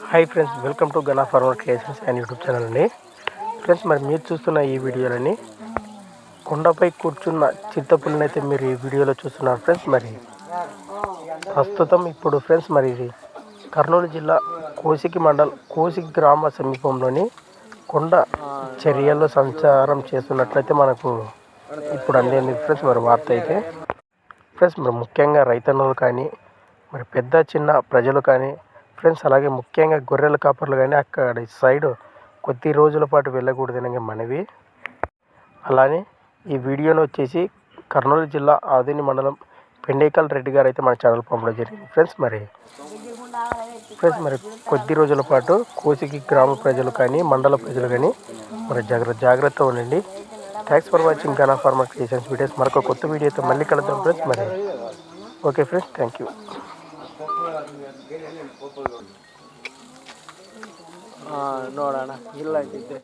Hi friends welcome to Gana farmer creations and YouTube channel అండి. Friends మరి మీరు చూస్తున్న ఈ వీడియోలని కొండపై కూర్చున్న చిత్తపుల్ని అయితే మీరు ఈ వీడియోలో చూస్తున్నారు ఫ్రెండ్స్ మరి ప్రస్తుతం ఇప్పుడు ఫ్రెండ్స్ మరి ఇది కర్నూలు జిల్లా కోసికి మండల్ కోసికి గ్రామ సమీపంలోని కొండ చర్యల్లో సంచారం చేస్తున్నట్లయితే మనకు ఇప్పుడు అందేది ఫ్రెండ్స్ మరి వార్త అయితే. ఫ్రెండ్స్ మరి ముఖ్యంగా రైతన్నులు కానీ మరి పెద్ద చిన్న ప్రజలు కానీ ఫ్రెండ్స్ అలాగే ముఖ్యంగా గొర్రెల కాపర్లు కానీ అక్కడ సైడ్ కొద్ది రోజుల పాటు వెళ్ళకూడదనే మనవి. అలానే ఈ వీడియోను వచ్చేసి కర్నూలు జిల్లా ఆదిని మండలం పెండేకల్ రెడ్డి గారు అయితే మన ఛానల్ పంపడం జరిగింది. ఫ్రెండ్స్ మరి ఫ్రెండ్స్ మరి కొద్ది రోజుల పాటు కోసికి గ్రామ ప్రజలు కానీ మండల ప్రజలు కానీ మరి జాగ్రత్త జాగ్రత్త ఉండండి. Thanks for watching Gana farmer creations videos మరొక కొత్త వీడియోతో మళ్ళీ కలుద్దాం ఫ్రెండ్స్ మరి. ఓకే ఫ్రెండ్స్ థ్యాంక్ యూ ನೋಡೋಣ. ಇಲ್ಲ ಇದ್ದಿದ್ದೆ